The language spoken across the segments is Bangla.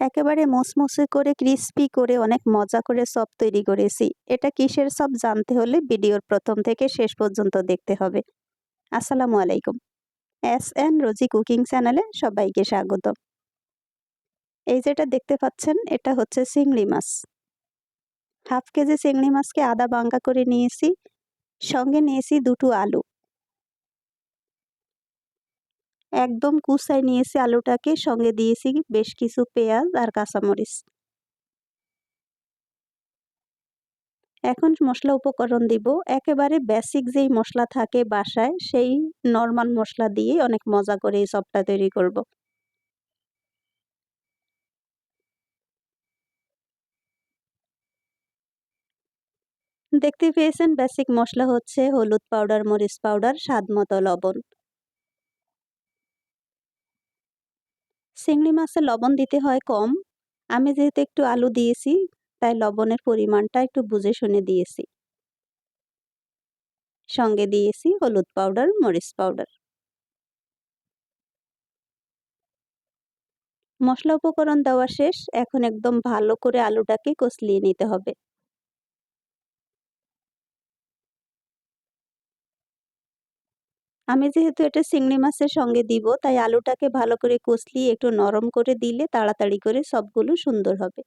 একেবারে মুসমুসে করে, ক্রিস্পি করে, অনেক মজা করে সব তৈরি করেছি। এটা কিসের সব জানতে হলে ভিডিওর প্রথম থেকে শেষ পর্যন্ত দেখতে হবে। আসসালামু আলাইকুম। এস এন রোজি কুকিং চ্যানেলে সবাইকে স্বাগত। এই যেটা দেখতে পাচ্ছেন, এটা হচ্ছে চিংড়ি মাছ। হাফ কেজি চিংড়ি মাছকে আদা বাঙ্গা করে নিয়েছি। সঙ্গে নিয়েছি দুটো আলু। একদম কুচাই নিয়েছি আলুটাকে, সঙ্গে দিয়েছি বেশ কিছু পেঁয়াজ আর কাঁচামরিচ। এখন মশলা উপকরণ দিব। একেবারে বেসিক যেই মশলা থাকে বাসায়, সেই নর্মাল মশলা দিয়ে অনেক মজা করে এই চপটা তৈরি করব। দেখতে পেয়েছেন বেসিক মশলা হচ্ছে হলুদ পাউডার মরিচ পাউডার স্বাদ মতো লবণ। চিংড়ি মাছে লবণ দিতে হয় কম। আমি যেহেতু একটু আলু দিয়েছি, তাই লবণের পরিমাণটা একটু বুঝে শুনে দিয়েছি। সঙ্গে দিয়েছি হলুদ পাউডার, মরিচ পাউডার। মশলা উপকরণ দেওয়া শেষ। এখন একদম ভালো করে আলুটাকে কষলিয়ে নিতে হবে। আমি যেহেতু এটা চিংড়ি মাছের সঙ্গে দিব, তাই আলুটাকে ভালো করে কষলিয়ে একটু নরম করে দিলে তাড়াতাড়ি করে সবগুলো সুন্দর হবে।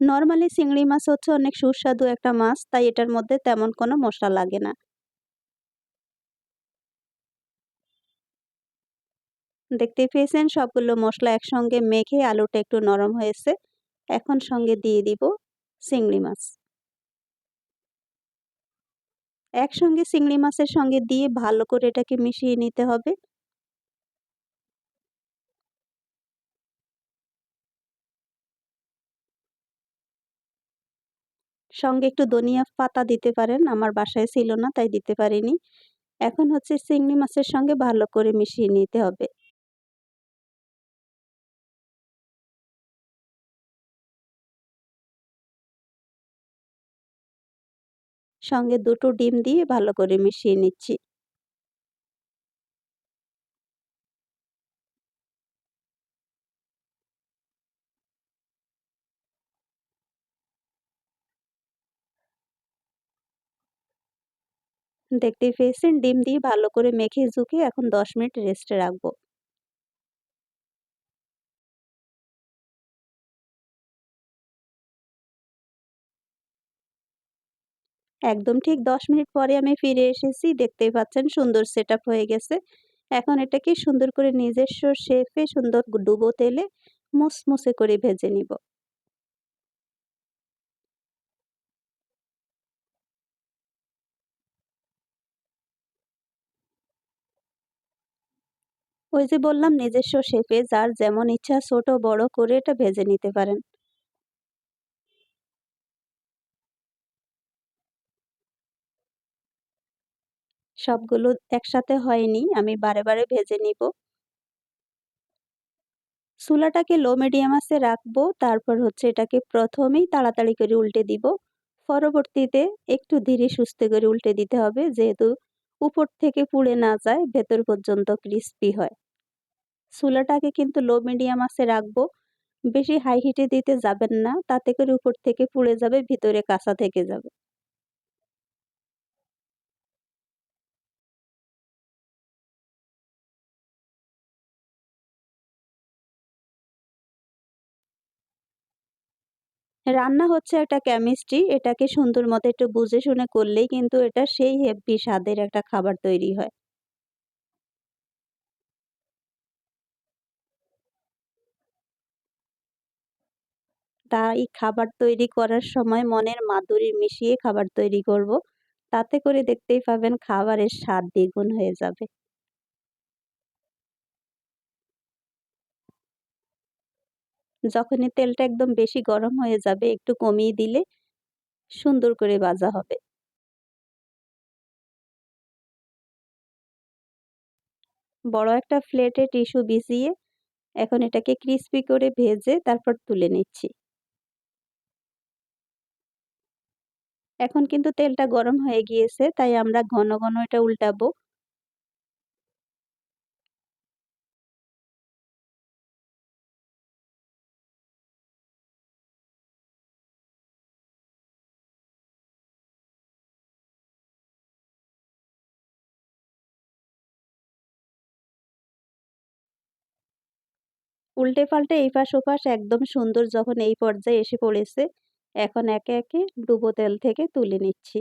নর্মালি চিংড়ি মাছ হচ্ছে অনেক সুস্বাদু একটা মাছ, তাই এটার মধ্যে তেমন কোনো মশলা লাগে না। দেখতে পেয়েছেন? সবগুলো মশলা একসঙ্গে মেখে আলুটা একটু নরম হয়েছে। এখন সঙ্গে দিয়ে দিব চিংড়ি মাছ। একসঙ্গে চিংড়ি মাছের সঙ্গে দিয়ে ভালো করে এটাকে মিশিয়ে নিতে হবে। সঙ্গে একটু দনিয়া পাতা দিতে পারেন, আমার বাসায় ছিল না, তাই দিতে পারিনি। এখন হচ্ছে চিংড়ি মাছের সঙ্গে ভালো করে মিশিয়ে নিতে হবে। সঙ্গে দুটো ডিম দিয়ে ভালো করে মিশিয়ে নিচ্ছি। দেখতেই পেয়েছেন, ডিম দিয়ে ভালো করে মেখে ঝুঁকে এখন দশ মিনিট রেস্টে রাখব। একদম ঠিক দশ মিনিট পরে আমি ফিরে এসেছি, দেখতেই পাচ্ছেন সুন্দর সেট হয়ে গেছে। এখন এটাকে সুন্দর করে নিজস্ব শেফে সুন্দর ডুবো তেলে মুসমুসে করে ভেজে নিব। ওই যে বললাম নিজস্ব শেপে যার যেমন ইচ্ছা ছোট বড় করে এটা ভেজে নিতে পারেন। সবগুলো একসাথে হয়নি, আমি বারে বারে ভেজে নিব। চুলাটাকে লো মিডিয়াম আছে রাখব, তারপর হচ্ছে এটাকে প্রথমেই তাড়াতাড়ি করে উল্টে দিব। পরবর্তীতে একটু ধীরে সুস্থে করে উল্টে দিতে হবে, যেহেতু উপর থেকে পুড়ে না যায়, ভেতর পর্যন্ত ক্রিস্পি হয়। চুলাটাকে কিন্তু লো মিডিয়াম আছে রাখব। বেশি হাই হিটে দিতে যাবেন না, তাতে করে উপর থেকে পুড়ে যাবে, ভিতরে কাঁচা থেকে যাবে। রান্না হচ্ছে একটা কেমিস্ট্রি এটাকে সুন্দর মতো একটু বুঝে শুনে করলেই কিন্তু এটা সেই হেভি স্বাদের একটা খাবার তৈরি হয়। তাই খাবার তৈরি করার সময় মনের মাধুরী মিশিয়ে খাবার তৈরি করব। তাতে করে দেখতেই পাবেন খাবারের স্বাদ দ্বিগুণ হয়ে যাবে। যখনই তেলটা একদম বেশি গরম হয়ে যাবে, একটু কমিয়ে দিলে সুন্দর করে ভাজা হবে। বড় একটা প্লেটে টিস্যু বিছিয়ে এখন এটাকে ক্রিস্পি করে ভেজে তারপর তুলে নিচ্ছি। এখন কিন্তু তেলটা গরম হয়ে গিয়েছে, তাই আমরা ঘন ঘন এটা উল্টাবো। উল্টে পাল্টে এই পাশ ওপাশ একদম সুন্দর যখন এই পর্যায়ে এসে পড়েছে, এখন একে একে ডুবো তেল থেকে তুলে নিচ্ছি।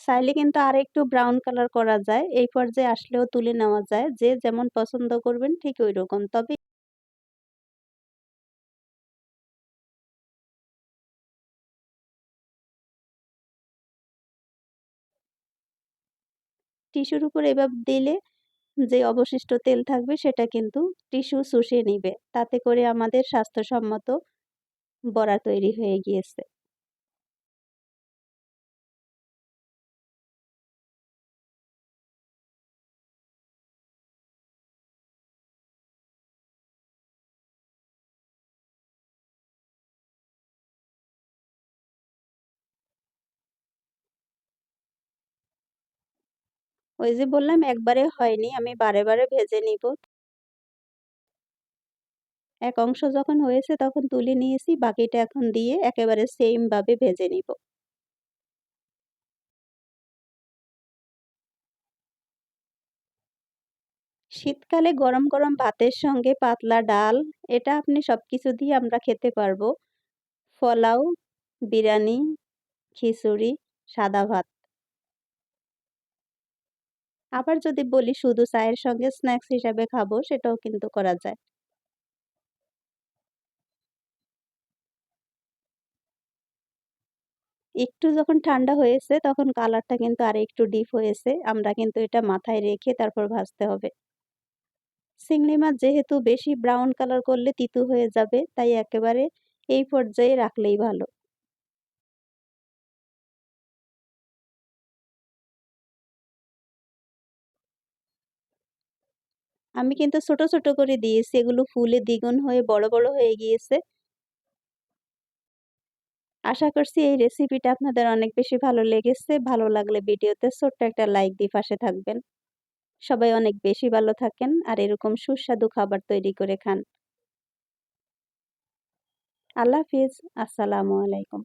চাইলে কিন্তু আর একটু ব্রাউন কালার করা যায়, এই পর্যায়ে আসলেও তুলে নেওয়া যায়, যে যেমন পছন্দ করবেন ঠিক ওই রকম তবে টিস্যুর উপর এবার দিলে যে অবশিষ্ট তেল থাকবে সেটা কিন্তু টিস্যু শুষে নিবে। তাতে করে আমাদের স্বাস্থ্যসম্মত বড়া তৈরি হয়ে গিয়েছে। ওই যে বললাম, একবারে হয়নি, আমি বারে বারে ভেজে নিব। এক অংশ যখন হয়েছে তখন তুলে নিয়েছি, বাকিটা এখন দিয়ে একেবারে সেম ভাবে ভেজে নিব। শীতকালে গরম গরম ভাতের সঙ্গে পাতলা ডাল, এটা আপনি সব কিছু দিয়ে আমরা খেতে পারব। ফলাও বিরিয়ানি, খিচুড়ি, সাদা ভাত। আবার যদি বলি শুধু চায়ের সঙ্গে স্ন্যাক্স হিসাবে খাব, সেটাও কিন্তু করা যায়। একটু যখন ঠান্ডা হয়েছে, তখন কালারটা কিন্তু আর একটু ডিপ হয়েছে। আমরা কিন্তু এটা মাথায় রেখে তারপর ভাজতে হবে। চিংড়ি মাছ যেহেতু বেশি ব্রাউন কালার করলে তিতু হয়ে যাবে, তাই একেবারে এই পর্যায়ে রাখলেই ভালো। আমি কিন্তু ছোট ছোট করে দিয়েছি। এগুলো ফুলে দ্বিগুণ হয়ে বড় বড় হয়ে গিয়েছে। আশা করছি এই রেসিপিটা আপনাদের অনেক বেশি ভালো লেগেছে। ভালো লাগলে ভিডিওতে ছোট্ট একটা লাইক দিয়ে পাশে থাকবেন। সবাই অনেক বেশি ভালো থাকেন আর এরকম সুস্বাদু খাবার তৈরি করে খান। আল্লাহ হাফিজ। আসসালামু আলাইকুম।